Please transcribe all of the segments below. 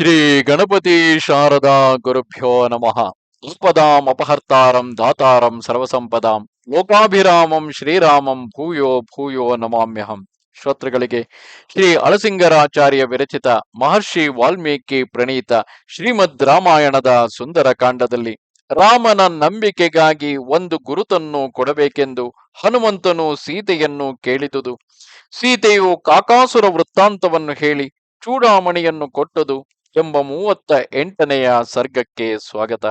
ಶ್ರೀ ಗಣಪತಿ ಶಾರದಾ ಗುರುಭ್ಯೋ ನಮಃ. ಉಪದಾಂ ಅಪಹರ್ತಾರಂ ದಾತಾರಂ ಸರ್ವಸಂಪದಾಂ. ಲೋಕಾಭಿರಾಮಂ ಶ್ರೀರಾಮಂ ಭೂಯೋ ಭೂಯೋ ನಮಾಮ್ಯಹಂ. ಶ್ರೋತೃಗಳಿಗೆ ಶ್ರೀ ಅಳಸಿಂಗರಾಚಾರ್ಯ ವಿರಚಿತ ಮಹರ್ಷಿ ವಾಲ್ಮೀಕಿ ಪ್ರಣೀತ ಶ್ರೀಮದ್ ರಾಮಾಯಣದ ಸುಂದರ ಕಾಂಡದಲ್ಲಿ ರಾಮನ ನಂಬಿಕೆಗಾಗಿ ಒಂದು ಗುರುತನ್ನು ಕೊಡಬೇಕೆಂದು ಹನುಮಂತನು ಸೀತೆಯನ್ನು ಕೇಳಿದುದು. ಸೀತೆಯು ಕಾಕಾಸುರ ವೃತ್ತಾಂತವನ್ನು ಹೇಳಿ ಚೂಡಾಮಣಿಯನ್ನು ಕೊಟ್ಟದು. ಎಂಬ ಮೂವತ್ತ ಎಂಟನೆಯ ಸರ್ಗಕ್ಕೆ ಸ್ವಾಗತ.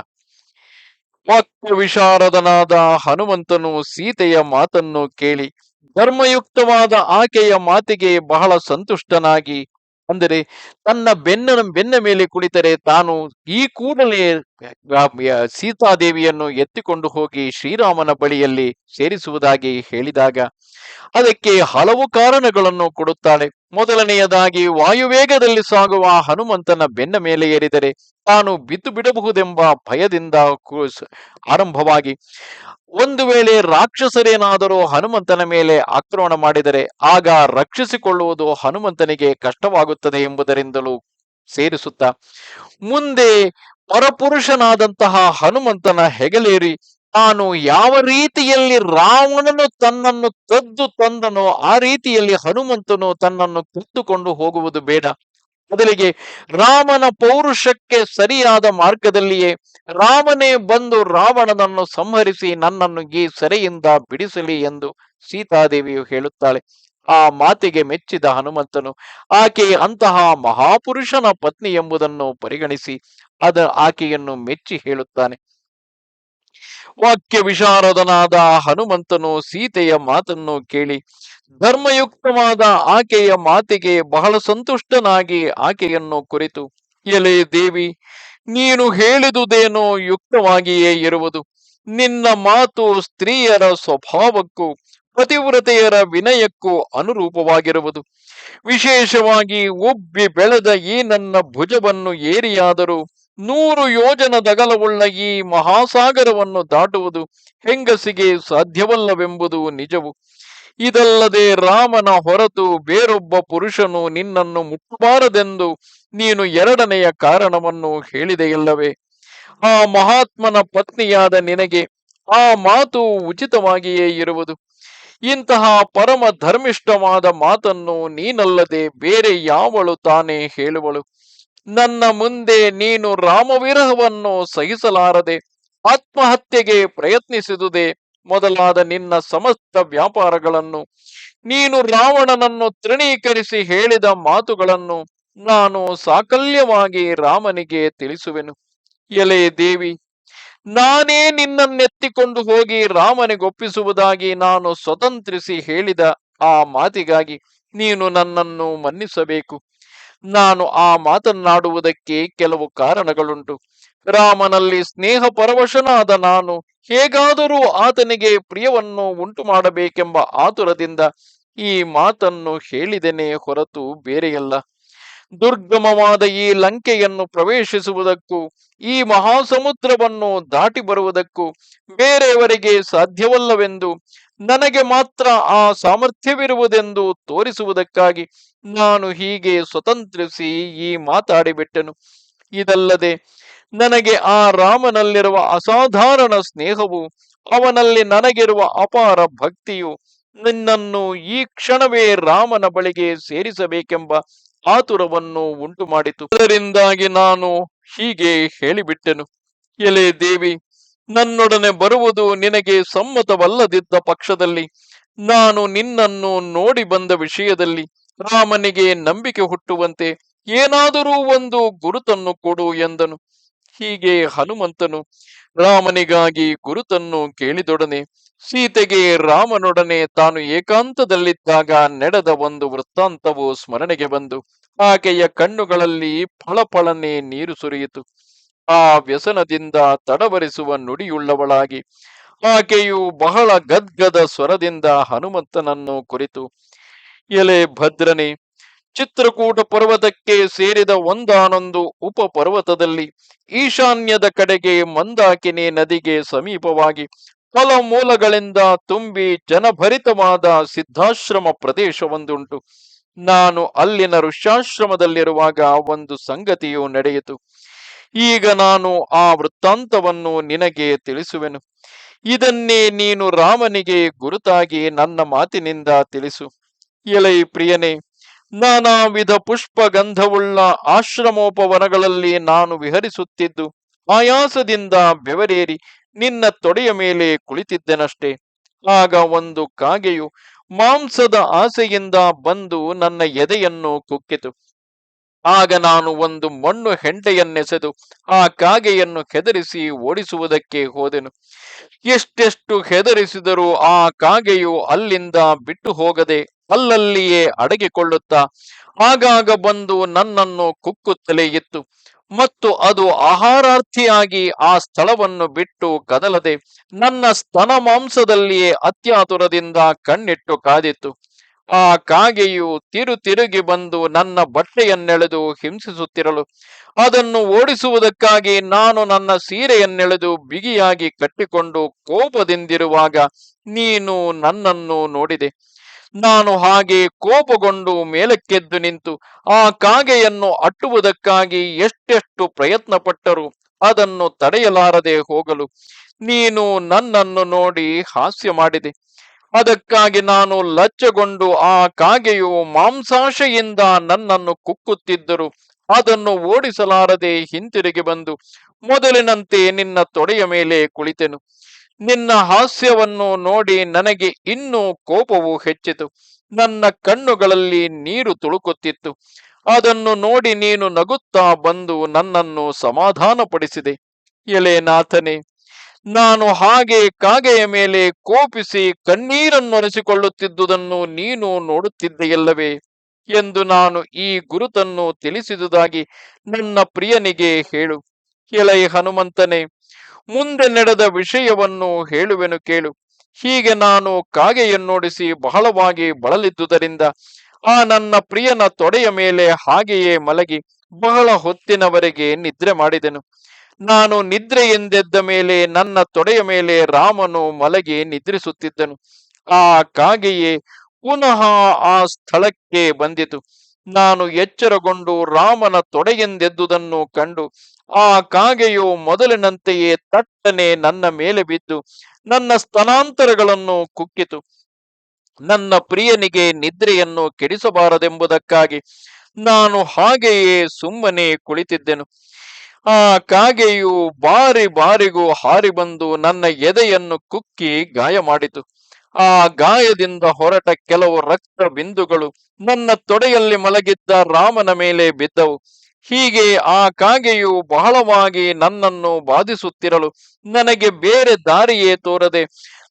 ವಾಕ್ಯ ವಿಶಾರದನಾದ ಹನುಮಂತನು ಸೀತೆಯ ಮಾತನ್ನು ಕೇಳಿ, ಧರ್ಮಯುಕ್ತವಾದ ಆಕೆಯ ಮಾತಿಗೆ ಬಹಳ ಸಂತುಷ್ಟನಾಗಿ, ಅಂದರೆ ತನ್ನ ಬೆನ್ನ ಬೆನ್ನ ಮೇಲೆ ಕುಳಿತರೆ ತಾನು ಈ ಕೂಡಲೇ ಸೀತಾದೇವಿಯನ್ನು ಎತ್ತಿಕೊಂಡು ಹೋಗಿ ಶ್ರೀರಾಮನ ಬಳಿಯಲ್ಲಿ ಸೇರಿಸುವುದಾಗಿ ಹೇಳಿದಾಗ, ಅದಕ್ಕೆ ಹಲವು ಕಾರಣಗಳನ್ನು ಕೊಡುತ್ತಾಳೆ. ಮೊದಲನೆಯದಾಗಿ ವಾಯುವೇಗದಲ್ಲಿ ಸಾಗುವ ಹನುಮಂತನ ಬೆನ್ನ ಮೇಲೆ ಏರಿದರೆ ತಾನು ಬಿದ್ದು ಬಿಡಬಹುದೆಂಬ ಭಯದಿಂದ ಆರಂಭವಾಗಿ, ಒಂದು ವೇಳೆ ರಾಕ್ಷಸರೇನಾದರೂ ಹನುಮಂತನ ಮೇಲೆ ಆಕ್ರಮಣ ಮಾಡಿದರೆ ಆಗ ರಕ್ಷಿಸಿಕೊಳ್ಳುವುದು ಹನುಮಂತನಿಗೆ ಕಷ್ಟವಾಗುತ್ತದೆ ಎಂಬುದರಿಂದಲೂ ಸೇರಿಸುತ್ತಾ, ಮುಂದೆ ಪರಪುರುಷನಾದಂತಹ ಹನುಮಂತನ ಹೆಗಲೇರಿ ತಾನು ಯಾವ ರೀತಿಯಲ್ಲಿ ರಾವಣನು ತನ್ನನ್ನು ತದ್ದು ತಂದನೋ ಆ ರೀತಿಯಲ್ಲಿ ಹನುಮಂತನು ತನ್ನನ್ನು ಕದ್ದುಕೊಂಡು ಹೋಗುವುದು ಬೇಡ. ಮೊದಲಿಗೆ ರಾಮನ ಪೌರುಷಕ್ಕೆ ಸರಿಯಾದ ಮಾರ್ಗದಲ್ಲಿಯೇ ರಾಮನೇ ಬಂದು ರಾವಣನನ್ನು ಸಂಹರಿಸಿ ನನ್ನನ್ನು ಈ ಸೆರೆಯಿಂದ ಬಿಡಿಸಲಿ ಎಂದು ಸೀತಾದೇವಿಯು ಹೇಳುತ್ತಾಳೆ. ಆ ಮಾತಿಗೆ ಮೆಚ್ಚಿದ ಹನುಮಂತನು, ಆಕೆ ಅಂತಹ ಮಹಾಪುರುಷನ ಪತ್ನಿ ಎಂಬುದನ್ನು ಪರಿಗಣಿಸಿ, ಅದ ಆಕೆಯನ್ನು ಮೆಚ್ಚಿ ಹೇಳುತ್ತಾನೆ. ವಾಕ್ಯ ವಿಶಾರದನಾದ ಹನುಮಂತನು ಸೀತೆಯ ಮಾತನ್ನು ಕೇಳಿ, ಧರ್ಮಯುಕ್ತವಾದ ಆಕೆಯ ಮಾತಿಗೆ ಬಹಳ ಸಂತುಷ್ಟನಾಗಿ ಆಕೆಯನ್ನು ಕುರಿತು, ಎಲೆ ದೇವಿ, ನೀನು ಹೇಳಿದುದೇನೋ ಯುಕ್ತವಾಗಿಯೇ ಇರುವುದು. ನಿನ್ನ ಮಾತು ಸ್ತ್ರೀಯರ ಸ್ವಭಾವಕ್ಕೂ, ಪತಿವ್ರತೆಯರ ವಿನಯಕ್ಕೂ ಅನುರೂಪವಾಗಿರುವುದು. ವಿಶೇಷವಾಗಿ ಉಬ್ಬಿ ಬೆಳೆದ ಈ ನನ್ನ ಭುಜವನ್ನು ಏರಿಯಾದರೂ ನೂರು ಯೋಜನದಗಲವುಳ್ಳ ಈ ಮಹಾಸಾಗರವನ್ನು ದಾಟುವುದು ಹೆಂಗಸಿಗೆ ಸಾಧ್ಯವಲ್ಲವೆಂಬುದು ನಿಜವು. ಇದಲ್ಲದೆ ರಾಮನ ಹೊರತು ಬೇರೊಬ್ಬ ಪುರುಷನು ನಿನ್ನನ್ನು ಮುಟ್ಟಬಾರದೆಂದು ನೀನು ಎರಡನೆಯ ಕಾರಣವನ್ನು ಹೇಳಿದೆಯಲ್ಲವೇ? ಆ ಮಹಾತ್ಮನ ಪತ್ನಿಯಾದ ನಿನಗೆ ಆ ಮಾತು ಉಚಿತವಾಗಿಯೇ ಇರುವುದು. ಇಂತಹ ಪರಮ ಧರ್ಮಿಷ್ಠವಾದ ಮಾತನ್ನು ನೀನಲ್ಲದೆ ಬೇರೆ ಯಾವಳು ತಾನೇ ಹೇಳುವಳು? ನನ್ನ ಮುಂದೆ ನೀನು ರಾಮವಿರಹವನ್ನು ಸಹಿಸಲಾರದೆ, ಆತ್ಮಹತ್ಯೆಗೆ ಪ್ರಯತ್ನಿಸಿದುದೆ ಮೊದಲಾದ ನಿನ್ನ ಸಮಸ್ತ ವ್ಯಾಪಾರಗಳನ್ನು. ನೀನು ರಾವಣನನ್ನು ತೃಣೀಕರಿಸಿ ಹೇಳಿದ ಮಾತುಗಳನ್ನು ನಾನು ಸಾಕಲ್ಯವಾಗಿ ರಾಮನಿಗೆ ತಿಳಿಸುವೆನು. ಎಲೆ ದೇವಿ, ನಾನೇ ನಿನ್ನನ್ನೆತ್ತಿಕೊಂಡು ಹೋಗಿ ರಾಮನಿಗೊಪ್ಪಿಸುವುದಾಗಿ ನಾನು ಸ್ವತಂತ್ರಿಸಿ ಹೇಳಿದ ಆ ಮಾತಿಗಾಗಿ ನೀನು ನನ್ನನ್ನು ಮನ್ನಿಸಬೇಕು. ನಾನು ಆ ಮಾತನ್ನಾಡುವುದಕ್ಕೆ ಕೆಲವು ಕಾರಣಗಳುಂಟು. ರಾಮನಲ್ಲಿ ಸ್ನೇಹ ಪರವಶನಾದ ನಾನು ಹೇಗಾದರೂ ಆತನಿಗೆ ಪ್ರಿಯವನ್ನು ಉಂಟು ಮಾಡಬೇಕೆಂಬ ಆತುರದಿಂದ ಈ ಮಾತನ್ನು ಹೇಳಿದೆನೆ ಹೊರತು ಬೇರೆಯಲ್ಲ. ದುರ್ಗಮವಾದ ಈ ಲಂಕೆಯನ್ನು ಪ್ರವೇಶಿಸುವುದಕ್ಕೂ, ಈ ಮಹಾಸಮುದ್ರವನ್ನು ದಾಟಿ ಬರುವುದಕ್ಕೂ ಬೇರೆಯವರಿಗೆ ಸಾಧ್ಯವಲ್ಲವೆಂದು ನನಗೆ ಮಾತ್ರ ಆ ಸಾಮರ್ಥ್ಯವಿರುವುದೆಂದು ತೋರಿಸುವುದಕ್ಕಾಗಿ ನಾನು ಹೀಗೆ ಸ್ವತಂತ್ರಿಸಿ ಈ ಮಾತಾಡಿಬಿಟ್ಟೆನು. ಇದಲ್ಲದೆ ನನಗೆ ಆ ರಾಮನಲ್ಲಿರುವ ಅಸಾಧಾರಣ ಸ್ನೇಹವು, ಅವನಲ್ಲಿ ನನಗಿರುವ ಅಪಾರ ಭಕ್ತಿಯು ನಿನ್ನನ್ನು ಈ ಕ್ಷಣವೇ ರಾಮನ ಬಳಿಗೆ ಸೇರಿಸಬೇಕೆಂಬ ಆತುರವನ್ನು ಉಂಟು ಮಾಡಿತು ಅದರಿಂದಾಗಿ ನಾನು ಹೀಗೆ ಹೇಳಿಬಿಟ್ಟೆನು. ಎಲೆ ದೇವಿ ನನ್ನೊಡನೆ ಬರುವುದು ನಿನಗೆ ಸಮ್ಮತವಲ್ಲದಿದ್ದ ಪಕ್ಷದಲ್ಲಿ. ನಾನು ನಿನ್ನನ್ನು ನೋಡಿ ಬಂದ ವಿಷಯದಲ್ಲಿ ರಾಮನಿಗೆ ನಂಬಿಕೆ ಹುಟ್ಟುವಂತೆ ಏನಾದರೂ ಒಂದು ಗುರುತನ್ನು ಕೊಡು ಎಂದನು. ಹೀಗೆ ಹನುಮಂತನು ರಾಮನಿಗಾಗಿ ಗುರುತನ್ನು ಕೇಳಿದೊಡನೆ ಸೀತೆಗೆ ರಾಮನೊಡನೆ ತಾನು ಏಕಾಂತದಲ್ಲಿದ್ದಾಗ ನಡೆದ ಒಂದು ವೃತ್ತಾಂತವು ಸ್ಮರಣೆಗೆ ಬಂದು ಆಕೆಯ ಕಣ್ಣುಗಳಲ್ಲಿ ಫಳಫಳನೆ ನೀರು ಸುರಿಯಿತು. ಆ ವ್ಯಸನದಿಂದ ತಡವರಿಸುವ ನುಡಿಯುಳ್ಳವಳಾಗಿ. ಆಕೆಯು ಬಹಳ ಗದ್ಗದ ಸ್ವರದಿಂದ ಹನುಮಂತನನ್ನು ಕುರಿತು, ಎಲೆ ಭದ್ರನೆ, ಚಿತ್ರಕೂಟ ಪರ್ವತಕ್ಕೆ ಸೇರಿದ ಒಂದಾನೊಂದು ಉಪ ಪರ್ವತದಲ್ಲಿ ಈಶಾನ್ಯದ ಕಡೆಗೆ ಮಂದಾಕಿನಿ ನದಿಗೆ ಸಮೀಪವಾಗಿ ಫಲಮೂಲಗಳಿಂದ ತುಂಬಿ ಜನಭರಿತವಾದ ಸಿದ್ಧಾಶ್ರಮ ಪ್ರದೇಶವೊಂದುಂಟು. ನಾನು ಅಲ್ಲಿನ ಋಷ್ಯಾಶ್ರಮದಲ್ಲಿರುವಾಗ ಒಂದು ಸಂಗತಿಯು ನಡೆಯಿತು. ಈಗ ನಾನು ಆ ವೃತ್ತಾಂತವನ್ನು ನಿನಗೆ ತಿಳಿಸುವೆನು. ಇದನ್ನೇ ನೀನು ರಾಮನಿಗೆ ಗುರುತಾಗಿ ನನ್ನ ಮಾತಿನಿಂದ ತಿಳಿಸು. ಎಲೈ ಪ್ರಿಯನೇ ನಾನಾ ವಿಧ ಪುಷ್ಪ ಗಂಧವುಳ್ಳ ಆಶ್ರಮೋಪವನಗಳಲ್ಲಿ ನಾನು ವಿಹರಿಸುತ್ತಿದ್ದು, ಆಯಾಸದಿಂದ ಬೆವರೇರಿ ನಿನ್ನ ತೊಡೆಯ ಮೇಲೆ ಕುಳಿತಿದ್ದೆನಷ್ಟೇ. ಆಗ ಒಂದು ಕಾಗೆಯು ಮಾಂಸದ ಆಸೆಯಿಂದ ಬಂದು ನನ್ನ ಎದೆಯನ್ನು ಕುಕ್ಕಿತು. ಆಗ ನಾನು ಒಂದು ಮಣ್ಣು ಹೆಂಡೆಯನ್ನೆಸೆದು ಆ ಕಾಗೆಯನ್ನು ಹೆದರಿಸಿ ಓಡಿಸುವುದಕ್ಕೆ ಹೋದೆನು. ಎಷ್ಟೆಷ್ಟು ಹೆದರಿಸಿದರೂ ಆ ಕಾಗೆಯು ಅಲ್ಲಿಂದ ಬಿಟ್ಟು ಹೋಗದೆ ಅಲ್ಲಲ್ಲಿಯೇ ಅಡಗಿಕೊಳ್ಳುತ್ತಾ ಆಗಾಗ ಬಂದು ನನ್ನನ್ನು ಕುಕ್ಕುತ್ತಲೇ ಇತ್ತು. ಮತ್ತು ಅದು ಆಹಾರಾರ್ಥಿಯಾಗಿ ಆ ಸ್ಥಳವನ್ನು ಬಿಟ್ಟು ಕದಲದೆ ನನ್ನ ಸ್ತನ ಮಾಂಸದಲ್ಲಿಯೇ ಅತ್ಯಾತುರದಿಂದ ಕಣ್ಣಿಟ್ಟು ಕಾದಿತ್ತು. ಆ ಕಾಗೆಯು ತಿರು ತಿರುಗಿ ಬಂದು ನನ್ನ ಬಟ್ಟೆಯನ್ನೆಳೆದು ಹಿಂಸಿಸುತ್ತಿರಲು. ಅದನ್ನು ಓಡಿಸುವುದಕ್ಕಾಗಿ ನಾನು ನನ್ನ ಸೀರೆಯನ್ನೆಳೆದು ಬಿಗಿಯಾಗಿ ಕಟ್ಟಿಕೊಂಡು ಕೋಪದಿಂದಿರುವಾಗ ನೀನು ನನ್ನನ್ನು ನೋಡಿದೆ. ನಾನು ಹಾಗೆ ಕೋಪಗೊಂಡು ಮೇಲಕ್ಕೆದ್ದು ನಿಂತು ಆ ಕಾಗೆಯನ್ನು ಅಟ್ಟುವುದಕ್ಕಾಗಿ ಎಷ್ಟೆಷ್ಟು ಪ್ರಯತ್ನ ಪಟ್ಟರು ಅದನ್ನು ತಡೆಯಲಾರದೆ ಹೋಗಲು. ನೀನು ನನ್ನನ್ನು ನೋಡಿ ಹಾಸ್ಯ ಮಾಡಿದೆ ಅದಕ್ಕಾಗಿ ನಾನು ಲಜ್ಜಗೊಂಡು ಆ ಕಾಗೆಯು ಮಾಂಸಾಶೆಯಿಂದ ನನ್ನನ್ನು ಕುಕ್ಕುತ್ತಿದ್ದರು. ಅದನ್ನು ಓಡಿಸಲಾರದೆ ಹಿಂತಿರುಗಿ ಬಂದು ಮೊದಲಿನಂತೆ ನಿನ್ನ ತೊಡೆಯ ಮೇಲೆ ಕುಳಿತೆನು. ನಿನ್ನ ಹಾಸ್ಯವನ್ನು ನೋಡಿ ನನಗೆ ಇನ್ನೂ ಕೋಪವು ಹೆಚ್ಚಿತು. ನನ್ನ ಕಣ್ಣುಗಳಲ್ಲಿ ನೀರು ತುಳುಕುತ್ತಿತ್ತು. ಅದನ್ನು ನೋಡಿ ನೀನು ನಗುತ್ತಾ ಬಂದು ನನ್ನನ್ನು ಸಮಾಧಾನಪಡಿಸಿದೆ. ಎಲೆ ನಾಥನೇ ನಾನು ಹಾಗೆ ಕಾಗೆಯ ಮೇಲೆ ಕೋಪಿಸಿ ಕಣ್ಣೀರನ್ನು ಒರೆಸಿಕೊಳ್ಳುತ್ತಿದ್ದುದನ್ನು ನೀನು ನೋಡುತ್ತಿದ್ದೆಯಲ್ಲವೇ ಎಂದು ನಾನು ಈ ಗುರುತನ್ನು ತಿಳಿಸಿದುದಾಗಿ ನನ್ನ ಪ್ರಿಯನಿಗೆ ಹೇಳು. ಎಲೈ ಹನುಮಂತನೇ, ಮುಂದೆ ನಡೆದ ವಿಷಯವನ್ನು ಹೇಳುವೆನು ಕೇಳು. ಹೀಗೆ ನಾನು ಕಾಗೆಯನ್ನೋಡಿಸಿ ಬಹಳವಾಗಿ ಬಳಲಿದ್ದುದರಿಂದ ಆ ನನ್ನ ಪ್ರಿಯನ ತೊಡೆಯ ಮೇಲೆ ಹಾಗೆಯೇ ಮಲಗಿ ಬಹಳ ಹೊತ್ತಿನವರೆಗೆ ನಿದ್ರೆ ಮಾಡಿದೆನು. ನಾನು ನಿದ್ರೆ ಎಂದೆದ್ದ ಮೇಲೆ ನನ್ನ ತೊಡೆಯ ಮೇಲೆ ರಾಮನು ಮಲಗಿ ನಿದ್ರಿಸುತ್ತಿದ್ದನು. ಆ ಕಾಗೆಯೇ ಪುನಃ ಆ ಸ್ಥಳಕ್ಕೆ ಬಂದಿತು. ನಾನು ಎಚ್ಚರಗೊಂಡು ರಾಮನ ತೊಡೆಯೆಂದೆದ್ದುದನ್ನು ಕಂಡು ಆ ಕಾಗೆಯು ಮೊದಲಿನಂತೆಯೇ ತಟ್ಟನೆ ನನ್ನ ಮೇಲೆ ಬಿದ್ದು ನನ್ನ ಸ್ತನಾಂತರಗಳನ್ನು ಕುಕ್ಕಿತು. ನನ್ನ ಪ್ರಿಯನಿಗೆ ನಿದ್ರೆಯನ್ನು ಕೆಡಿಸಬಾರದೆಂಬುದಕ್ಕಾಗಿ ನಾನು ಹಾಗೆಯೇ ಸುಮ್ಮನೆ ಕುಳಿತಿದ್ದೆನು. ಆ ಕಾಗೆಯು ಬಾರಿ ಬಾರಿಗೂ ಹಾರಿ ಬಂದು ನನ್ನ ಎದೆಯನ್ನು ಕುಕ್ಕಿ ಗಾಯ ಮಾಡಿತು. ಆ ಗಾಯದಿಂದ ಹೊರಟ ಕೆಲವು ರಕ್ತ ಬಿಂದುಗಳು ನನ್ನ ತೊಡೆಯಲ್ಲಿ ಮಲಗಿದ್ದ ರಾಮನ ಮೇಲೆ ಬಿದ್ದವು. ಹೀಗೆ ಆ ಕಾಗೆಯು ಬಹಳವಾಗಿ ನನ್ನನ್ನು ಬಾಧಿಸುತ್ತಿರಲು ನನಗೆ ಬೇರೆ ದಾರಿಯೇ ತೋರದೆ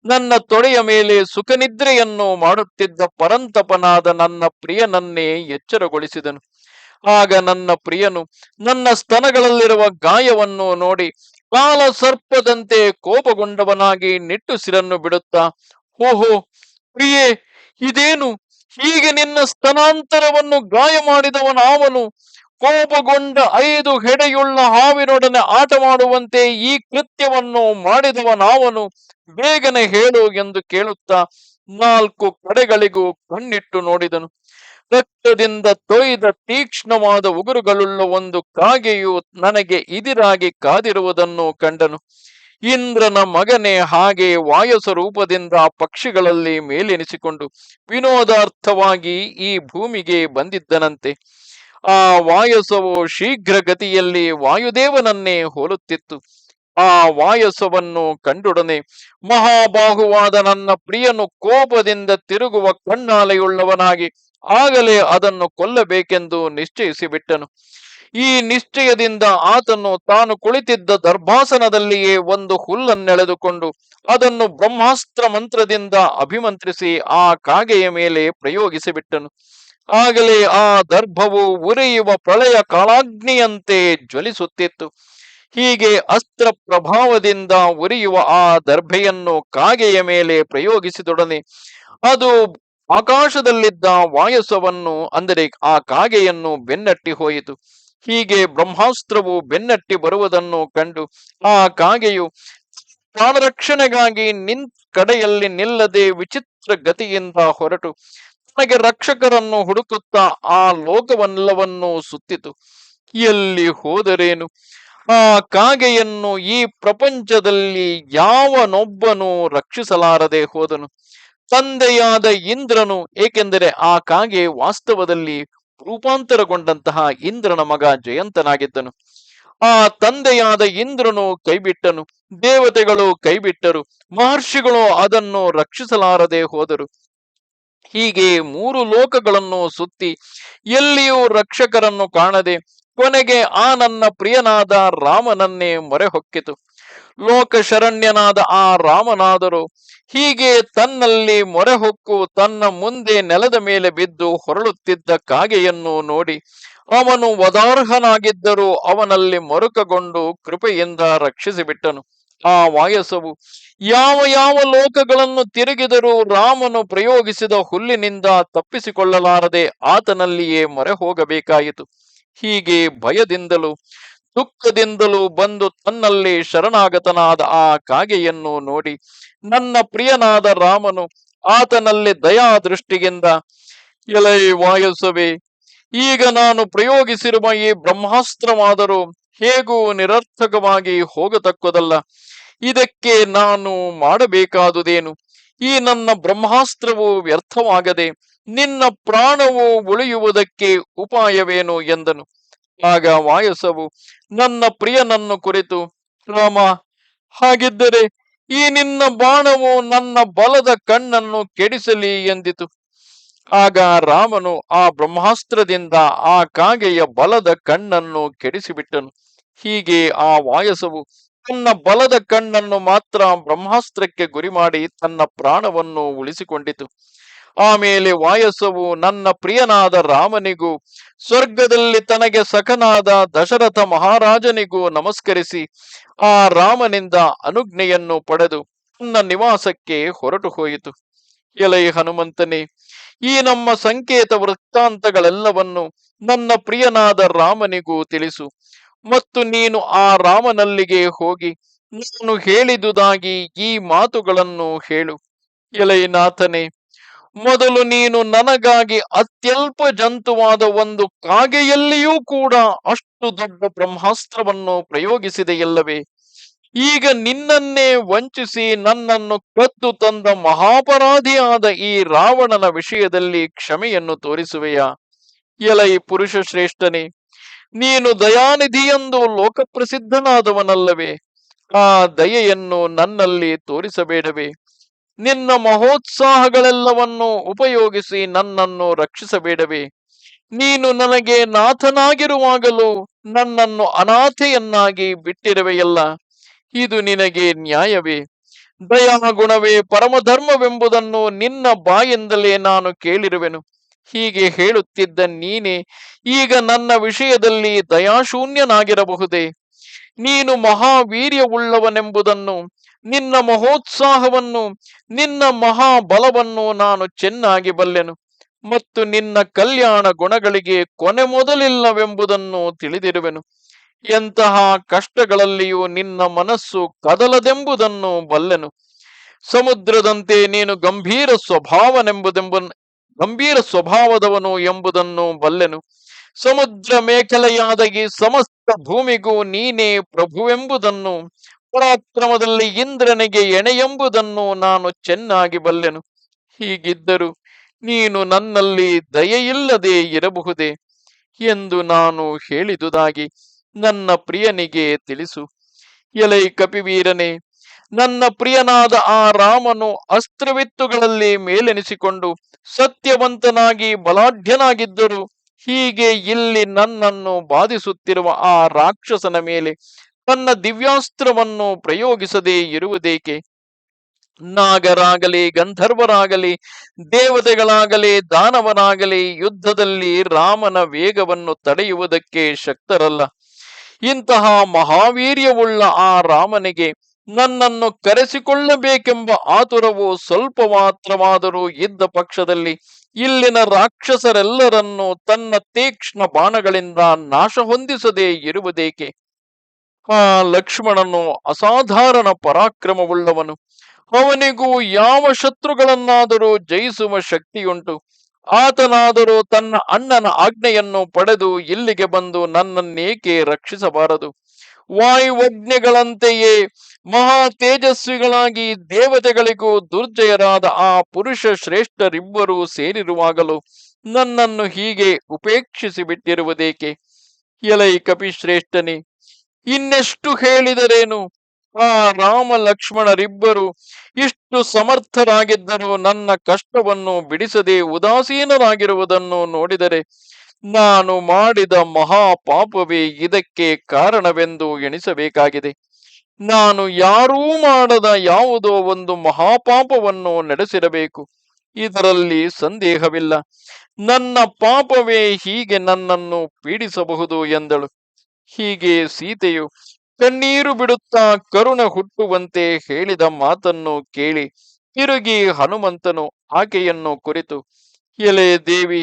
ನನ್ನ ತೊಡೆಯ ಮೇಲೆ ಸುಖನಿದ್ರೆಯನ್ನು ಮಾಡುತ್ತಿದ್ದ ಪರಂತಪನಾದ ನನ್ನ ಪ್ರಿಯನನ್ನೇ ಎಚ್ಚರಗೊಳಿಸಿದನು. ಆಗ ನನ್ನ ಪ್ರಿಯನು ನನ್ನ ಸ್ತನಗಳಲ್ಲಿರುವ ಗಾಯವನ್ನು ನೋಡಿ ಕಾಲ ಸರ್ಪದಂತೆ ಕೋಪಗೊಂಡವನಾಗಿ ನಿಟ್ಟುಸಿರನ್ನು ಬಿಡುತ್ತಾ, ಓಹೋ, ಪ್ರಿಯೇ, ಇದೇನು? ಹೀಗೆ ನಿನ್ನ ಸ್ತನಾಂತರವನ್ನು ಗಾಯ ಮಾಡಿದವನಾವನು? ಕೋಪಗೊಂಡ ಐದು ಹೆಡೆಯುಳ್ಳ ಹಾವಿನೊಡನೆ ಆಟ ಮಾಡುವಂತೆ ಈ ಕೃತ್ಯವನ್ನು ಮಾಡಿದವನಾವನು? ಬೇಗನೆ ಹೇಳು ಎಂದು ಕೇಳುತ್ತಾ ನಾಲ್ಕು ಕಡೆಗಳಿಗೂ ಕಣ್ಣಿಟ್ಟು ನೋಡಿದನು. ರಕ್ತದಿಂದ ತೊಯ್ದ ತೀಕ್ಷ್ಣವಾದ ಉಗುರುಗಳುಳ್ಳ ಒಂದು ಕಾಗೆಯು ನನಗೆ ಇದಿರಾಗಿ ಕಾದಿರುವುದನ್ನು ಕಂಡನು. ಇಂದ್ರನ ಮಗನೇ ಹಾಗೆ ವಾಯಸ ರೂಪದಿಂದ ಪಕ್ಷಿಗಳಲ್ಲಿ ಮೇಲೆನಿಸಿಕೊಂಡು ವಿನೋದಾರ್ಥವಾಗಿ ಈ ಭೂಮಿಗೆ ಬಂದಿದ್ದನಂತೆ. ಆ ವಾಯಸವು ಶೀಘ್ರಗತಿಯಲ್ಲಿ ವಾಯುದೇವನನ್ನೇ ಹೋಲುತ್ತಿತ್ತು. ಆ ವಾಯಸವನ್ನು ಕಂಡೊಡನೆ ಮಹಾಬಾಹುವಾದ ನನ್ನ ಪ್ರಿಯನು ಕೋಪದಿಂದ ತಿರುಗುವ ಕಣ್ಣಾಲೆಯುಳ್ಳವನಾಗಿ ಆಗಲೇ ಅದನ್ನು ಕೊಲ್ಲಬೇಕೆಂದು ನಿಶ್ಚಯಿಸಿ ಬಿಟ್ಟನು ಈ ನಿಶ್ಚಯದಿಂದ ಆತನು ತಾನು ಕುಳಿತಿದ್ದ ದರ್ಭಾಸನದಲ್ಲಿಯೇ ಒಂದು ಹುಲ್ಲನ್ನೆಳೆದುಕೊಂಡು ಅದನ್ನು ಬ್ರಹ್ಮಾಸ್ತ್ರ ಮಂತ್ರದಿಂದ ಅಭಿಮಂತ್ರಿಸಿ ಆ ಕಾಗೆಯ ಮೇಲೆ ಪ್ರಯೋಗಿಸಿಬಿಟ್ಟನು. ಆಗಲೇ ಆ ದರ್ಭವು ಉರಿಯುವ ಪ್ರಳಯ ಕಾಳಾಗ್ನಿಯಂತೆ ಜ್ವಲಿಸುತ್ತಿತ್ತು. ಹೀಗೆ ಅಸ್ತ್ರ ಪ್ರಭಾವದಿಂದ ಉರಿಯುವ ಆ ದರ್ಭೆಯನ್ನು ಕಾಗೆಯ ಮೇಲೆ ಪ್ರಯೋಗಿಸಿದೊಡನೆ ಅದು ಆಕಾಶದಲ್ಲಿದ್ದ ವಾಯಸವನ್ನು, ಅಂದರೆ ಆ ಕಾಗೆಯನ್ನು ಬೆನ್ನಟ್ಟಿ ಹೋಯಿತು. ಹೀಗೆ ಬ್ರಹ್ಮಾಸ್ತ್ರವು ಬೆನ್ನಟ್ಟಿ ಬರುವುದನ್ನು ಕಂಡು ಆ ಕಾಗೆಯು ಪ್ರಾಣರಕ್ಷಣೆಗಾಗಿ ನಿನ್ ಕಡೆಯಲ್ಲಿ ನಿಲ್ಲದೆ ವಿಚಿತ್ರ ಗತಿಯಿಂದ ಹೊರಟು. ತನಗೆ ರಕ್ಷಕರನ್ನು ಹುಡುಕುತ್ತಾ ಆ ಲೋಕವನ್ನೆಲ್ಲವನ್ನೂ ಸುತ್ತಿತು. ಎಲ್ಲಿ ಹೋದರೇನು? ಆ ಕಾಗೆಯನ್ನು ಈ ಪ್ರಪಂಚದಲ್ಲಿ ಯಾವನೊಬ್ಬನೂ ರಕ್ಷಿಸಲಾರದೆ ಹೋದನು. ತಂದೆಯಾದ ಇಂದ್ರನು, ಏಕೆಂದರೆ ಆ ಕಾಗೆ ವಾಸ್ತವದಲ್ಲಿ ರೂಪಾಂತರಗೊಂಡಂತಹ ಇಂದ್ರನ ಮಗ ಜಯಂತನಾಗಿದ್ದನು. ಆ ತಂದೆಯಾದ ಇಂದ್ರನು ಕೈಬಿಟ್ಟನು, ದೇವತೆಗಳು ಕೈಬಿಟ್ಟರು, ಮಹರ್ಷಿಗಳು ಅದನ್ನು ರಕ್ಷಿಸಲಾರದೆ ಹೋದರು. ಹೀಗೆ ಮೂರು ಲೋಕಗಳನ್ನು ಸುತ್ತಿ ಎಲ್ಲಿಯೂ ರಕ್ಷಕರನ್ನು ಕಾಣದೆ ಕೊನೆಗೆ ಆ ನನ್ನ ಪ್ರಿಯನಾದ ರಾಮನನ್ನೇ ಮೊರೆ ಹೊಕ್ಕಿತು. ಲೋಕ ಶರಣ್ಯನಾದ ಆ ರಾಮನಾದರು ಹೀಗೆ ತನ್ನಲ್ಲಿ ಮೊರೆ ಹೊಕ್ಕು ತನ್ನ ಮುಂದೆ ನೆಲದ ಮೇಲೆ ಬಿದ್ದು ಹೊರಳುತ್ತಿದ್ದ ಕಾಗೆಯನ್ನು ನೋಡಿ ಅವನು ವದಾರ್ಹನಾಗಿದ್ದರೂ ಅವನಲ್ಲಿ ಮರುಕಗೊಂಡು ಕೃಪೆಯಿಂದ ರಕ್ಷಿಸಿಬಿಟ್ಟನು. ಆ ವಾಯಸವು ಯಾವ ಯಾವ ಲೋಕಗಳನ್ನು ತಿರುಗಿದರೂ ರಾಮನು ಪ್ರಯೋಗಿಸಿದ ಹುಲ್ಲಿನಿಂದ ತಪ್ಪಿಸಿಕೊಳ್ಳಲಾರದೆ ಆತನಲ್ಲಿಯೇ ಮೊರೆ ಹೋಗಬೇಕಾಯಿತು. ಹೀಗೆ ಭಯದಿಂದಲೂ ದುಃಖದಿಂದಲೂ ಬಂದು ತನ್ನಲ್ಲಿ ಶರಣಾಗತನಾದ ಆ ಕಾಗೆಯನ್ನು ನೋಡಿ, ನನ್ನ ಪ್ರಿಯನಾದ ರಾಮನು ಆತನಲ್ಲಿ ದಯಾ ದೃಷ್ಟಿಯಿಂದ ಎಲೈ ವಾಯಸವೇ, ಈಗ ನಾನು ಪ್ರಯೋಗಿಸಿರುವ ಈ ಬ್ರಹ್ಮಾಸ್ತ್ರವಾದರೂ ಹೇಗೂ ನಿರರ್ಥಕವಾಗಿ ಹೋಗತಕ್ಕದಲ್ಲ. ಇದಕ್ಕೆ ನಾನು ಮಾಡಬೇಕಾದುದೇನು? ಈ ನನ್ನ ಬ್ರಹ್ಮಾಸ್ತ್ರವು ವ್ಯರ್ಥವಾಗದೆ ನಿನ್ನ ಪ್ರಾಣವು ಉಳಿಯುವುದಕ್ಕೆ ಉಪಾಯವೇನು? ಎಂದನು. ಆಗ ವಾಯಸವು, ನನ್ನ ಪ್ರಿಯನನ್ನು ಕುರಿತು, ರಾಮ, ಹಾಗಿದ್ದರೆ ಈ ನಿನ್ನ ಬಾಣವು ನನ್ನ ಬಲದ ಕಣ್ಣನ್ನು ಕೆಡಿಸಲಿ ಎಂದಿತು. ಆಗ ರಾಮನು ಆ ಬ್ರಹ್ಮಾಸ್ತ್ರದಿಂದ ಆ ಕಾಗೆಯ ಬಲದ ಕಣ್ಣನ್ನು ಕೆಡಿಸಿಬಿಟ್ಟನು. ಹೀಗೆ ಆ ವಾಯಸವು ತನ್ನ ಬಲದ ಕಣ್ಣನ್ನು ಮಾತ್ರ ಬ್ರಹ್ಮಾಸ್ತ್ರಕ್ಕೆ ಗುರಿ ಮಾಡಿ ತನ್ನ ಪ್ರಾಣವನ್ನು ಉಳಿಸಿಕೊಂಡಿತು. ಆಮೇಲೆ ವಾಯಸವು ನನ್ನ ಪ್ರಿಯನಾದ ರಾಮನಿಗೂ, ಸ್ವರ್ಗದಲ್ಲಿ ತನಗೆ ಸಖನಾದ ದಶರಥ ಮಹಾರಾಜನಿಗೂ ನಮಸ್ಕರಿಸಿ, ಆ ರಾಮನಿಂದ ಅನುಜ್ಞೆಯನ್ನು ಪಡೆದು ನನ್ನ ನಿವಾಸಕ್ಕೆ ಹೊರಟು ಹೋಯಿತು. ಎಲೈ ಹನುಮಂತನೇ, ಈ ನಮ್ಮ ಸಂಕೇತ ವೃತ್ತಾಂತಗಳೆಲ್ಲವನ್ನು ನನ್ನ ಪ್ರಿಯನಾದ ರಾಮನಿಗೂ ತಿಳಿಸು. ಮತ್ತು ನೀನು ಆ ರಾಮನಲ್ಲಿಗೆ ಹೋಗಿ ನಾನು ಹೇಳಿದುದಾಗಿ ಈ ಮಾತುಗಳನ್ನು ಹೇಳು. ಎಲೈ ನಾಥನೇ ಮೊದಲು ನೀನು ನನಗಾಗಿ ಅತ್ಯಲ್ಪ ಜಂತುವಾದ ಒಂದು ಕಾಗೆಯಲ್ಲಿಯೂ ಕೂಡ ಅಷ್ಟು ದೊಡ್ಡ ಬ್ರಹ್ಮಾಸ್ತ್ರವನ್ನು ಪ್ರಯೋಗಿಸಿದೆಯಲ್ಲವೇ ಈಗ ನಿನ್ನನ್ನೇ ವಂಚಿಸಿ ನನ್ನನ್ನು ಕತ್ತು ತಂದ ಮಹಾಪರಾಧಿಯಾದ ಈ ರಾವಣನ ವಿಷಯದಲ್ಲಿ ಕ್ಷಮೆಯನ್ನು ತೋರಿಸುವೆಯಾ? ಎಲೈ ಪುರುಷ ಶ್ರೇಷ್ಠನೇ ನೀನು ದಯಾನಿಧಿಯೆಂದು ಲೋಕಪ್ರಸಿದ್ಧನಾದವನಲ್ಲವೇ, ಆ ದಯೆಯನ್ನು ನನ್ನಲ್ಲಿ ತೋರಿಸಬೇಡವೇ. ನಿನ್ನ ಮಹೋತ್ಸಾಹಗಳೆಲ್ಲವನ್ನು ಉಪಯೋಗಿಸಿ ನನ್ನನ್ನು ರಕ್ಷಿಸಬೇಡವೆ. ನೀನು ನನಗೆ ನಾಥನಾಗಿರುವಾಗಲೂ ನನ್ನನ್ನು ಅನಾಥೆಯನ್ನಾಗಿ ಬಿಟ್ಟಿರುವೆಯಲ್ಲ. ಇದು ನಿನಗೆ ನ್ಯಾಯವೇ. ದಯಾ ದಯಾಗುಣವೇ ಪರಮಧರ್ಮವೆಂಬುದನ್ನು ನಿನ್ನ ಬಾಯಿಂದಲೇ ನಾನು ಕೇಳಿರುವೆನು. ಹೀಗೆ ಹೇಳುತ್ತಿದ್ದ ನೀನೇ, ಈಗ ನನ್ನ ವಿಷಯದಲ್ಲಿ ದಯಾಶೂನ್ಯನಾಗಿರಬಹುದೇ? ನೀನು ಮಹಾವೀರ್ಯವುಳ್ಳವನೆಂಬುದನ್ನು ನಿನ್ನ ಮಹೋತ್ಸಾಹವನ್ನು, ನಿನ್ನ ಮಹಾಬಲವನ್ನು ನಾನು ಚೆನ್ನಾಗಿ ಬಲ್ಲೆನು ಮತ್ತು ನಿನ್ನ ಕಲ್ಯಾಣ ಗುಣಗಳಿಗೆ ಕೊನೆ ಮೊದಲಿಲ್ಲವೆಂಬುದನ್ನು ತಿಳಿದಿರುವೆನು. ಎಂತಹ ಕಷ್ಟಗಳಲ್ಲಿಯೂ ನಿನ್ನ ಮನಸ್ಸು ಕದಲದೆಂಬುದನ್ನು ಬಲ್ಲೆನು. ಸಮುದ್ರದಂತೆ ನೀನು ಗಂಭೀರ ಸ್ವಭಾವನೆಂಬುದೆಂಬ, ಗಂಭೀರ ಸ್ವಭಾವದವನು ಎಂಬುದನ್ನು ಬಲ್ಲೆನು. ಸಮುದ್ರ ಮೇಖಲೆಯಾದಗಿ ಸಮಸ್ತ ಭೂಮಿಗೂ ನೀನೇ ಪ್ರಭುವೆಂಬುದನ್ನು ಪರಾಕ್ರಮದಲ್ಲಿ ಇಂದ್ರನಿಗೆ ಎಣೆಯೆಂಬುದನ್ನು ನಾನು ಚೆನ್ನಾಗಿ ಬಲ್ಲೆನು. ಹೀಗಿದ್ದರೂ ನೀನು ನನ್ನಲ್ಲಿ ದಯೆಯಿಲ್ಲದೆ ಇರಬಹುದೇ ಎಂದು ನಾನು ಹೇಳಿದುದಾಗಿ ನನ್ನ ಪ್ರಿಯನಿಗೆ ತಿಳಿಸು. ಎಲೈ ಕಪಿವೀರನೇ, ನನ್ನ ಪ್ರಿಯನಾದ ಆ ರಾಮನು ಅಸ್ತ್ರವಿತ್ತುಗಳಲ್ಲಿ ಮೇಲೆನಿಸಿಕೊಂಡು ಸತ್ಯವಂತನಾಗಿ ಬಲಾಢ್ಯನಾಗಿದ್ದರು ಹೀಗೆ ಇಲ್ಲಿ ನನ್ನನ್ನು ಬಾಧಿಸುತ್ತಿರುವ ಆ ರಾಕ್ಷಸನ ಮೇಲೆ ತನ್ನ ದಿವ್ಯಾಸ್ತ್ರವನ್ನು ಪ್ರಯೋಗಿಸದೇ ಇರುವುದೇಕೆ? ನಾಗರಾಗಲಿ, ಗಂಧರ್ವರಾಗಲಿ, ದೇವತೆಗಳಾಗಲಿ, ದಾನವರಾಗಲಿ, ಯುದ್ಧದಲ್ಲಿ ರಾಮನ ವೇಗವನ್ನು ತಡೆಯುವುದಕ್ಕೆ ಶಕ್ತರಲ್ಲ. ಇಂತಹ ಮಹಾವೀರ್ಯವುಳ್ಳ ಆ ರಾಮನಿಗೆ ನನ್ನನ್ನು ಕರೆಸಿಕೊಳ್ಳಬೇಕೆಂಬ ಆತುರವು ಸ್ವಲ್ಪ ಮಾತ್ರವಾದರೂ ಇದ್ದ ಪಕ್ಷದಲ್ಲಿ ಇಲ್ಲಿನ ರಾಕ್ಷಸರೆಲ್ಲರನ್ನು ತನ್ನ ತೀಕ್ಷ್ಣ ಬಾಣಗಳಿಂದ ನಾಶ ಹೊಂದಿಸದೇ ಇರುವುದೇಕೆ? ಆ ಲಕ್ಷ್ಮಣನು ಅಸಾಧಾರಣ ಪರಾಕ್ರಮವುಳ್ಳವನು. ಅವನಿಗೂ ಯಾವ ಶತ್ರುಗಳನ್ನಾದರೂ ಜಯಿಸುವ ಶಕ್ತಿಯುಂಟು. ಆತನಾದರೂ ತನ್ನ ಅಣ್ಣನ ಆಜ್ಞೆಯನ್ನು ಪಡೆದು ಇಲ್ಲಿಗೆ ಬಂದು ನನ್ನನ್ನೇಕೆ ರಕ್ಷಿಸಬಾರದು? ವಾಯುವಜ್ಞೆಗಳಂತೆಯೇ ಮಹಾ ತೇಜಸ್ವಿಗಳಾಗಿ ದೇವತೆಗಳಿಗೂ ದುರ್ಜಯರಾದ ಆ ಪುರುಷ ಶ್ರೇಷ್ಠರಿಬ್ಬರೂ ಸೇರಿರುವಾಗಲೂ ನನ್ನನ್ನು ಹೀಗೆ ಉಪೇಕ್ಷಿಸಿ ಬಿಟ್ಟಿರುವುದೇಕೆ ಎಲೈ ಕಪಿಶ್ರೇಷ್ಠನೇ ಇನ್ನೆಷ್ಟು ಹೇಳಿದರೇನು? ಆ ರಾಮ ಲಕ್ಷ್ಮಣರಿಬ್ಬರು ಇಷ್ಟು ಸಮರ್ಥರಾಗಿದ್ದರೂ ನನ್ನ ಕಷ್ಟವನ್ನು ಬಿಡಿಸದೆ ಉದಾಸೀನರಾಗಿರುವುದನ್ನು ನೋಡಿದರೆ ನಾನು ಮಾಡಿದ ಮಹಾಪಾಪವೇ ಇದಕ್ಕೆ ಕಾರಣವೆಂದು ಎಣಿಸಬೇಕಾಗಿದೆ. ನಾನು ಯಾರೂ ಮಾಡದ ಯಾವುದೋ ಒಂದು ಮಹಾಪಾಪವನ್ನು ನಡೆಸಿರಬೇಕು. ಇದರಲ್ಲಿ ಸಂದೇಹವಿಲ್ಲ. ನನ್ನ ಪಾಪವೇ ಹೀಗೆ ನನ್ನನ್ನು ಪೀಡಿಸಬಹುದು ಎಂದಳು. ಹೀಗೆ ಸೀತೆಯು ಕಣ್ಣೀರು ಬಿಡುತ್ತಾ ಕರುಣ ಹುಟ್ಟುವಂತೆ ಹೇಳಿದ ಮಾತನ್ನು ಕೇಳಿ ತಿರುಗಿ ಹನುಮಂತನು ಆಕೆಯನ್ನು ಕುರಿತು, ಎಲೆ ದೇವಿ,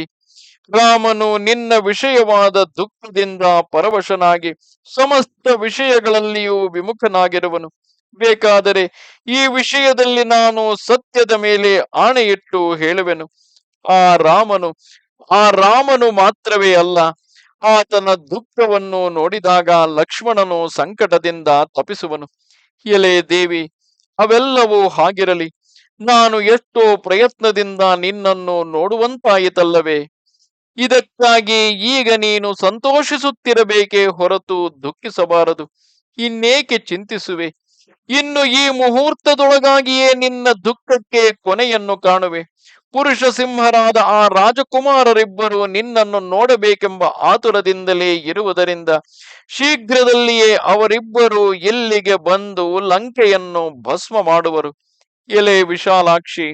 ರಾಮನು ನಿನ್ನ ವಿಷಯವಾದ ದುಃಖದಿಂದ ಪರವಶನಾಗಿ ಸಮಸ್ತ ವಿಷಯಗಳಲ್ಲಿಯೂ ವಿಮುಖನಾಗಿರುವನು. ಬೇಕಾದರೆ ಈ ವಿಷಯದಲ್ಲಿ ನಾನು ಸತ್ಯದ ಮೇಲೆ ಆಣೆಯಿಟ್ಟು ಹೇಳುವೆನು. ಆ ರಾಮನು ಆ ರಾಮನು ಮಾತ್ರವೇ ಅಲ್ಲ ಆತನ ದುಃಖವನ್ನು ನೋಡಿದಾಗ ಲಕ್ಷ್ಮಣನು ಸಂಕಟದಿಂದ ತಪಿಸುವನು ಎಲೆ ದೇವಿ, ಅವೆಲ್ಲವೂ ಹಾಗಿರಲಿ. ನಾನು ಎಷ್ಟೋ ಪ್ರಯತ್ನದಿಂದ ನಿನ್ನನ್ನು ನೋಡುವಂತಾಯಿತಲ್ಲವೇ. ಇದಕ್ಕಾಗಿ ಈಗ ನೀನು ಸಂತೋಷಿಸುತ್ತಿರಬೇಕೇ ಹೊರತು ದುಃಖಿಸಬಾರದು. ಇನ್ನೇಕೆ ಚಿಂತಿಸುವೆ? ಇನ್ನು ಈ ಮುಹೂರ್ತದೊಳಗಾಗಿಯೇ ನಿನ್ನ ದುಃಖಕ್ಕೆ ಕೊನೆಯನ್ನು ಕಾಣುವೆ. ಪುರುಷ ಸಿಂಹರಾದ ಆ ರಾಜಕುಮಾರರಿಬ್ಬರು ನಿನ್ನನ್ನು ನೋಡಬೇಕೆಂಬ ಆತುರದಿಂದಲೇ ಇರುವುದರಿಂದ ಶೀಘ್ರದಲ್ಲಿಯೇ ಅವರಿಬ್ಬರು ಇಲ್ಲಿಗೆ ಬಂದು ಲಂಕೆಯನ್ನು ಭಸ್ಮ ಮಾಡುವರು. ಎಲೆ ವಿಶಾಲಾಕ್ಷಿ,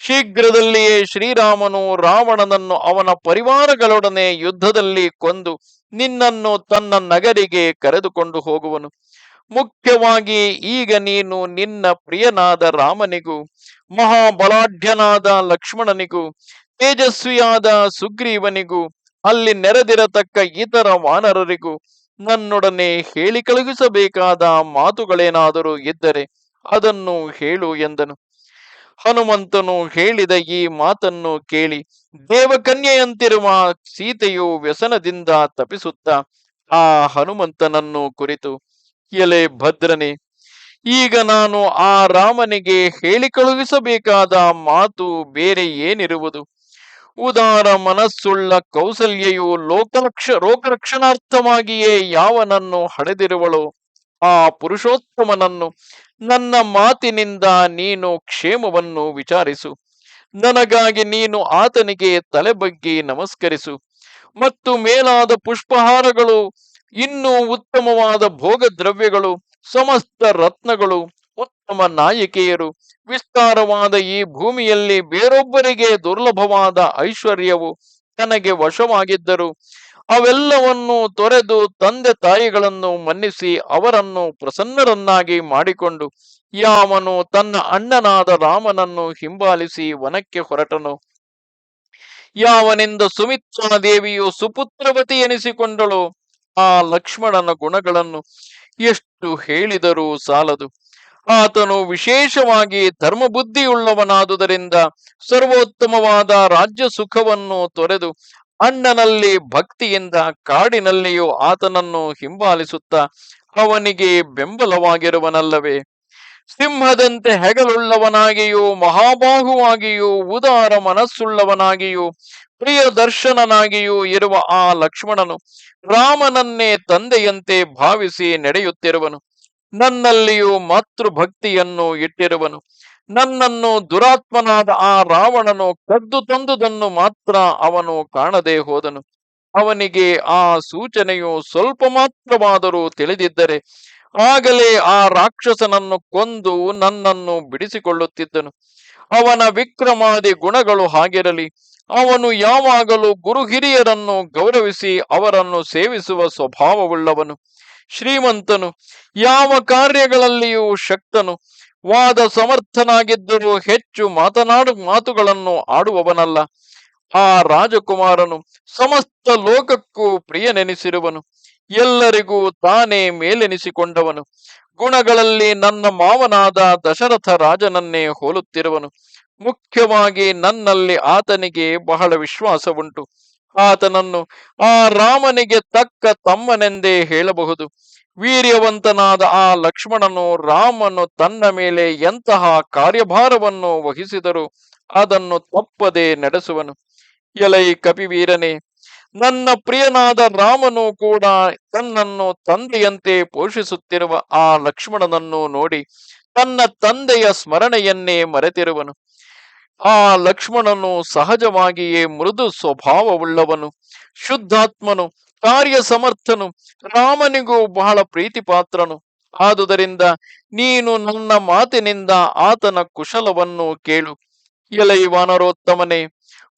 ಶೀಘ್ರದಲ್ಲಿಯೇ ಶ್ರೀರಾಮನು ರಾವಣನನ್ನು ಅವನ ಪರಿವಾರಗಳೊಡನೆ ಯುದ್ಧದಲ್ಲಿ ಕೊಂದು ನಿನ್ನನ್ನು ತನ್ನ ನಗರಿಗೆ ಕರೆದುಕೊಂಡು ಹೋಗುವನು. ಮುಖ್ಯವಾಗಿ ಈಗ ನೀನು ನಿನ್ನ ಪ್ರಿಯನಾದ ರಾಮನಿಗೂ, ಮಹಾಬಲಾಢ್ಯನಾದ ಲಕ್ಷ್ಮಣನಿಗೂ, ತೇಜಸ್ವಿಯಾದ ಸುಗ್ರೀವನಿಗೂ, ಅಲ್ಲಿ ನೆರೆದಿರತಕ್ಕ ಇತರ ವಾನರರಿಗೂ ನನ್ನೊಡನೆ ಹೇಳಿ ಕಳುಹಿಸಬೇಕಾದ ಮಾತುಗಳೇನಾದರೂ ಇದ್ದರೆ ಅದನ್ನು ಹೇಳು ಎಂದನು. ಹನುಮಂತನು ಹೇಳಿದ ಈ ಮಾತನ್ನು ಕೇಳಿ ದೇವಕನ್ಯೆಯಂತಿರುವ ಸೀತೆಯು ವ್ಯಸನದಿಂದ ತಪಿಸುತ್ತಾ ಆ ಹನುಮಂತನನ್ನು ಕುರಿತು ಎಲೆ ಭದ್ರನೆ. ಈಗ ನಾನು ಆ ರಾಮನಿಗೆ ಹೇಳಿ ಕಳುಹಿಸಬೇಕಾದ ಮಾತು ಬೇರೆ ಏನಿರುವುದು? ಉದಾರ ಮನಸ್ಸುಳ್ಳ ಕೌಸಲ್ಯೆಯು ಲೋಕರಕ್ಷ, ಲೋಕರಕ್ಷಣಾರ್ಥವಾಗಿಯೇ ಯಾವನನ್ನು ಹಡೆದಿರುವಳು? ಆ ಪುರುಷೋತ್ತಮನನ್ನು ನನ್ನ ಮಾತಿನಿಂದ ನೀನು ಕ್ಷೇಮವನ್ನು ವಿಚಾರಿಸು. ನನಗಾಗಿ ನೀನು ಆತನಿಗೆ ತಲೆ ಬಗ್ಗಿ ನಮಸ್ಕರಿಸು. ಮತ್ತು ಮೇಲಾದ ಪುಷ್ಪಹಾರಗಳು ಇನ್ನೂ ಉತ್ತಮವಾದ ಭೋಗ ದ್ರವ್ಯಗಳು ಸಮಸ್ತ ರತ್ನಗಳು, ಉತ್ತಮ ನಾಯಕಿಯರು, ವಿಸ್ತಾರವಾದ ಈ ಭೂಮಿಯಲ್ಲಿ ಬೇರೊಬ್ಬರಿಗೆ ದುರ್ಲಭವಾದ ಐಶ್ವರ್ಯವು ತನಗೆ ವಶವಾಗಿದ್ದರು, ಅವೆಲ್ಲವನ್ನು ತೊರೆದು ತಂದೆ ತಾಯಿಗಳನ್ನು ಮನ್ನಿಸಿ ಅವರನ್ನು ಪ್ರಸನ್ನರನ್ನಾಗಿ ಮಾಡಿಕೊಂಡು, ಯಾವನು ತನ್ನ ಅಣ್ಣನಾದ ರಾಮನನ್ನು ಹಿಂಬಾಲಿಸಿ ವನಕ್ಕೆ ಹೊರಟನು. ಯಾವನಿಂದ ಸುಮಿತ್ರಾ ದೇವಿಯು ಸುಪುತ್ರವತಿ ಎನಿಸಿಕೊಂಡಳು ಆ ಲಕ್ಷ್ಮಣನ ಗುಣಗಳನ್ನು ಎಷ್ಟು ಹೇಳಿದರೂ ಸಾಲದು. ಆತನು ವಿಶೇಷವಾಗಿ ಧರ್ಮಬುದ್ಧಿಯುಳ್ಳವನಾದುದರಿಂದ ಸರ್ವೋತ್ತಮವಾದ ರಾಜ್ಯ ಸುಖವನ್ನು ತೊರೆದು ಅಣ್ಣನಲ್ಲಿ ಭಕ್ತಿಯಿಂದ ಕಾಡಿನಲ್ಲಿಯೂ ಆತನನ್ನು ಹಿಂಬಾಲಿಸುತ್ತಾ ಅವನಿಗೆ ಬೆಂಬಲವಾಗಿರುವನಲ್ಲವೇ? ಸಿಂಹದಂತೆ ಹೆಗಲುಳ್ಳವನಾಗಿಯೂ, ಮಹಾಬಾಹುವಾಗಿಯೂ, ಉದಾರ ಮನಸ್ಸುಳ್ಳವನಾಗಿಯೂ, ಪ್ರಿಯ ದರ್ಶನನಾಗಿಯೂ ಇರುವ ಆ ಲಕ್ಷ್ಮಣನು ರಾಮನನ್ನೇ ತಂದೆಯಂತೆ ಭಾವಿಸಿ ನಡೆಯುತ್ತಿರುವನು. ನನ್ನಲ್ಲಿಯೂ ಮಾತೃಭಕ್ತಿಯನ್ನು ಇಟ್ಟಿರುವನು. ನನ್ನನ್ನು ದುರಾತ್ಮನಾದ ಆ ರಾವಣನು ಕದ್ದು ತಂದುದನ್ನು ಮಾತ್ರ ಅವನು ಕಾಣದೆ ಹೋದನು. ಅವನಿಗೆ ಆ ಸೂಚನೆಯು ಸ್ವಲ್ಪ ಮಾತ್ರವಾದರೂ ತಿಳಿದಿದ್ದರೆ ಆಗಲೇ ಆ ರಾಕ್ಷಸನನ್ನು ಕೊಂದು ನನ್ನನ್ನು ಬಿಡಿಸಿಕೊಳ್ಳುತ್ತಿದ್ದನು. ಅವನ ವಿಕ್ರಮಾದಿ ಗುಣಗಳು ಹಾಗಿರಲಿ. ಅವನು ಯಾವಾಗಲೂ ಗುರು ಹಿರಿಯರನ್ನು ಗೌರವಿಸಿ ಅವರನ್ನು ಸೇವಿಸುವ ಸ್ವಭಾವವುಳ್ಳವನು. ಶ್ರೀಮಂತನು, ಯಾವ ಕಾರ್ಯಗಳಲ್ಲಿಯೂ ಶಕ್ತನು. ವಾದ ಸಮರ್ಥನಾಗಿದ್ದರೂ ಹೆಚ್ಚು ಮಾತನಾಡು, ಮಾತುಗಳನ್ನು ಆಡುವವನಲ್ಲ. ಆ ರಾಜಕುಮಾರನು ಸಮಸ್ತ ಲೋಕಕ್ಕೂ ಪ್ರಿಯನೆನಿಸಿರುವನು. ಎಲ್ಲರಿಗೂ ತಾನೇ ಮೇಲೆನಿಸಿಕೊಂಡವನು. ಗುಣಗಳಲ್ಲಿ ನನ್ನ ಮಾವನಾದ ದಶರಥ ರಾಜನನ್ನೇ ಹೋಲುತ್ತಿರುವನು. ಮುಖ್ಯವಾಗಿ ನನ್ನಲ್ಲಿ ಆತನಿಗೆ ಬಹಳ ವಿಶ್ವಾಸ ಉಂಟು ಆತನನ್ನು ಆ ರಾಮನಿಗೆ ತಕ್ಕ ತಮ್ಮನೆಂದೇ ಹೇಳಬಹುದು. ವೀರ್ಯವಂತನಾದ ಆ ಲಕ್ಷ್ಮಣನು ರಾಮನು ತನ್ನ ಮೇಲೆ ಎಂತಹ ಕಾರ್ಯಭಾರವನ್ನು ವಹಿಸಿದರೂ ಅದನ್ನು ತಪ್ಪದೆ ನಡೆಸುವನು. ಎಲೈ ಕಪಿವೀರನೇ ನನ್ನ ಪ್ರಿಯನಾದ ರಾಮನು ಕೂಡ ತನ್ನನ್ನು ತಂದೆಯಂತೆ ಪೋಷಿಸುತ್ತಿರುವ ಆ ಲಕ್ಷ್ಮಣನನ್ನು ನೋಡಿ ತನ್ನ ತಂದೆಯ ಸ್ಮರಣೆಯನ್ನೇ ಮರೆತಿರುವನು. ಆ ಲಕ್ಷ್ಮಣನು ಸಹಜವಾಗಿಯೇ ಮೃದು ಸ್ವಭಾವವುಳ್ಳವನು, ಶುದ್ಧಾತ್ಮನು ಕಾರ್ಯ ಸಮರ್ಥನು ರಾಮನಿಗೂ ಬಹಳ ಪ್ರೀತಿ ಪಾತ್ರನು ಆದುದರಿಂದ ನೀನು ನನ್ನ ಮಾತಿನಿಂದ ಆತನ ಕುಶಲವನ್ನು ಕೇಳು. ಎಲೈ ವಾನರೋತ್ತಮನೇ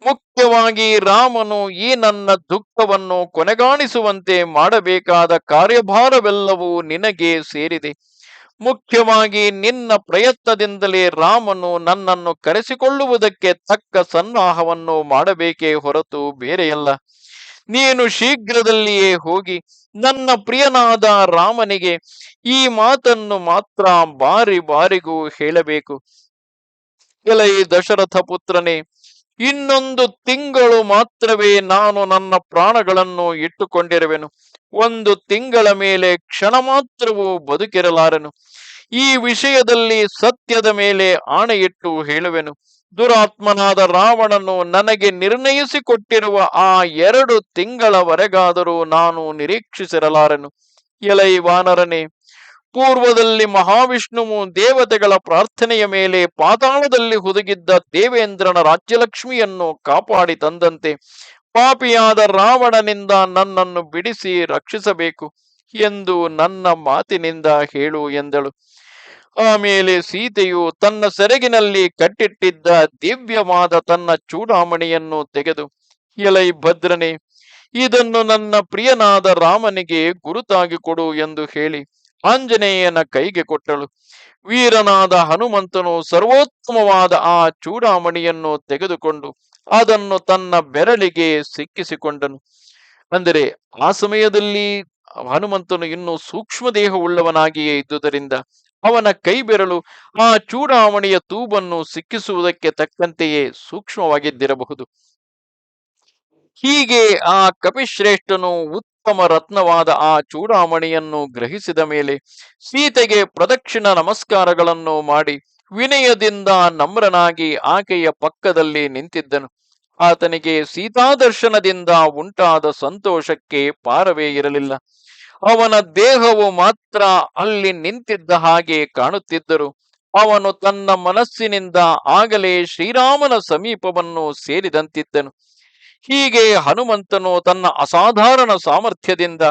ಮುಖ್ಯವಾಗಿ ರಾಮನು ಈ ನನ್ನ ದುಃಖವನ್ನು ಕೊನೆಗಾಣಿಸುವಂತೆ ಮಾಡಬೇಕಾದ ಕಾರ್ಯಭಾರವೆಲ್ಲವೂ ನಿನಗೆ ಸೇರಿದೆ. ಮುಖ್ಯವಾಗಿ ನಿನ್ನ ಪ್ರಯತ್ನದಿಂದಲೇ ರಾಮನು ನನ್ನನ್ನು ಕರೆಸಿಕೊಳ್ಳುವುದಕ್ಕೆ ತಕ್ಕ ಸನ್ನಾಹವನ್ನು ಮಾಡಬೇಕೇ ಹೊರತು ಬೇರೆಯಲ್ಲ. ನೀನು ಶೀಘ್ರದಲ್ಲಿಯೇ ಹೋಗಿ ನನ್ನ ಪ್ರಿಯನಾದ ರಾಮನಿಗೆ ಈ ಮಾತನ್ನು ಮಾತ್ರ ಬಾರಿ ಬಾರಿಗೂ ಹೇಳಬೇಕು. ಎಲೈ ದಶರಥ ಪುತ್ರನೇ ಇನ್ನೊಂದು ತಿಂಗಳು ಮಾತ್ರವೇ ನಾನು ನನ್ನ ಪ್ರಾಣಗಳನ್ನು ಇಟ್ಟುಕೊಂಡಿರುವೆನು. ಒಂದು ತಿಂಗಳ ಮೇಲೆ ಕ್ಷಣ ಮಾತ್ರವೂ ಬದುಕಿರಲಾರನು. ಈ ವಿಷಯದಲ್ಲಿ ಸತ್ಯದ ಮೇಲೆ ಆಣೆಯಿಟ್ಟು ಹೇಳುವೆನು. ದುರಾತ್ಮನಾದ ರಾವಣನು ನನಗೆ ನಿರ್ಣಯಿಸಿಕೊಟ್ಟಿರುವ ಆ ಎರಡು ತಿಂಗಳವರೆಗಾದರೂ ನಾನು ನಿರೀಕ್ಷಿಸಿರಲಾರನು. ಎಲೈ ವಾನರನೇ ಪೂರ್ವದಲ್ಲಿ ಮಹಾವಿಷ್ಣುವು ದೇವತೆಗಳ ಪ್ರಾರ್ಥನೆಯ ಮೇಲೆ ಪಾತಾಳದಲ್ಲಿ ಹುದುಗಿದ್ದ ದೇವೇಂದ್ರನ ರಾಜ್ಯಲಕ್ಷ್ಮಿಯನ್ನು ಕಾಪಾಡಿ ತಂದಂತೆ ಪಾಪಿಯಾದ ರಾವಣನಿಂದ ನನ್ನನ್ನು ಬಿಡಿಸಿ ರಕ್ಷಿಸಬೇಕು ಎಂದು ನನ್ನ ಮಾತಿನಿಂದ ಹೇಳು ಎಂದಳು. ಆಮೇಲೆ ಸೀತೆಯು ತನ್ನ ಸೆರಗಿನಲ್ಲಿ ಕಟ್ಟಿಟ್ಟಿದ್ದ ದಿವ್ಯವಾದ ತನ್ನ ಚೂಡಾಮಣಿಯನ್ನು ತೆಗೆದು, ಎಲೈ ಭದ್ರನೆ, ಇದನ್ನು ನನ್ನ ಪ್ರಿಯನಾದ ರಾಮನಿಗೆ ಗುರುತಾಗಿ ಕೊಡು ಎಂದು ಹೇಳಿ ಆಂಜನೇಯನ ಕೈಗೆ ಕೊಟ್ಟಳು. ವೀರನಾದ ಹನುಮಂತನು ಸರ್ವೋತ್ತಮವಾದ ಆ ಚೂಡಾಮಣಿಯನ್ನು ತೆಗೆದುಕೊಂಡು ಅದನ್ನು ತನ್ನ ಬೆರಳಿಗೆ ಸಿಕ್ಕಿಸಿಕೊಂಡನು. ಅಂದರೆ ಆ ಸಮಯದಲ್ಲಿ ಹನುಮಂತನು ಇನ್ನೂ ಸೂಕ್ಷ್ಮ ದೇಹವುಳ್ಳವನಾಗಿಯೇ ಇದ್ದುದರಿಂದ ಅವನ ಕೈ ಬೆರಳು ಆ ಚೂಡಾಮಣಿಯ ತೂಬನ್ನು ಸಿಕ್ಕಿಸುವುದಕ್ಕೆ ತಕ್ಕಂತೆಯೇ ಸೂಕ್ಷ್ಮವಾಗಿದ್ದಿರಬಹುದು. ಹೀಗೆ ಆ ಕಪಿಶ್ರೇಷ್ಠನು ಉತ್ತಮ ರತ್ನವಾದ ಆ ಚೂಡಾಮಣಿಯನ್ನು ಗ್ರಹಿಸಿದ ಮೇಲೆ ಸೀತೆಗೆ ಪ್ರದಕ್ಷಿಣ ನಮಸ್ಕಾರಗಳನ್ನು ಮಾಡಿ ವಿನಯದಿಂದ ನಮ್ರನಾಗಿ ಆಕೆಯ ಪಕ್ಕದಲ್ಲಿ ನಿಂತಿದ್ದನು. ಆತನಿಗೆ ಸೀತಾದರ್ಶನದಿಂದ ಉಂಟಾದ ಸಂತೋಷಕ್ಕೆ ಪಾರವೇ ಇರಲಿಲ್ಲ. ಅವನ ದೇಹವು ಮಾತ್ರ ಅಲ್ಲಿ ನಿಂತಿದ್ದ ಹಾಗೆ ಕಾಣುತ್ತಿದ್ದರು. ಅವನು ತನ್ನ ಮನಸ್ಸಿನಿಂದ ಆಗಲೇ ಶ್ರೀರಾಮನ ಸಮೀಪವನ್ನು ಸೇರಿದಂತಿದ್ದನು. ಹೀಗೆ ಹನುಮಂತನು ತನ್ನ ಅಸಾಧಾರಣ ಸಾಮರ್ಥ್ಯದಿಂದ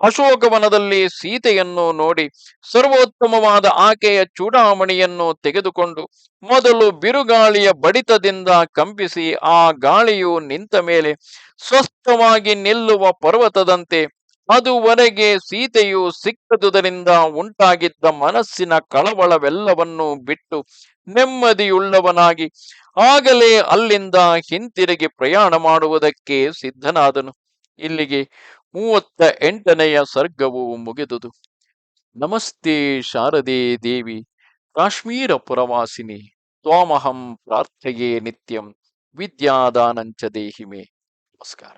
ಅಶೋಕವನದಲ್ಲಿ ಸೀತೆಯನ್ನು ನೋಡಿ ಸರ್ವೋತ್ತಮವಾದ ಆಕೆಯ ಚೂಡಾಮಣಿಯನ್ನು ತೆಗೆದುಕೊಂಡು ಮೊದಲು ಬಿರುಗಾಳಿಯ ಬಡಿತದಿಂದ ಕಂಪಿಸಿ ಆ ಗಾಳಿಯು ನಿಂತ ಮೇಲೆ ಸ್ವಸ್ಥವಾಗಿ ನಿಲ್ಲುವ ಪರ್ವತದಂತೆ ಅದುವರೆಗೆ ಸೀತೆಯು ಸಿಕ್ಕದುದರಿಂದ ಉಂಟಾಗಿದ್ದ ಮನಸ್ಸಿನ ಕಳವಳವೆಲ್ಲವನ್ನೂ ಬಿಟ್ಟು ನೆಮ್ಮದಿಯುಳ್ಳವನಾಗಿ ಆಗಲೇ ಅಲ್ಲಿಂದ ಹಿಂತಿರುಗಿ ಪ್ರಯಾಣ ಮಾಡುವುದಕ್ಕೆ ಸಿದ್ಧನಾದನು. ಇಲ್ಲಿಗೆ ಮೂವತ್ತ ಎಂಟನೆಯ ಸರ್ಗವು ಮುಗಿದುದು. ನಮಸ್ತೆ ಶಾರದೆ ದೇವಿ, ಕಾಶ್ಮೀರ ಪುರವಾಸಿನಿ, ತ್ವಾಮಹಂ ಪ್ರಾರ್ಥೆಯೇ ನಿತ್ಯಂ, ವಿದ್ಯಾದಾನಂಚ ದೇಹಿಮೆ. ನಮಸ್ಕಾರ.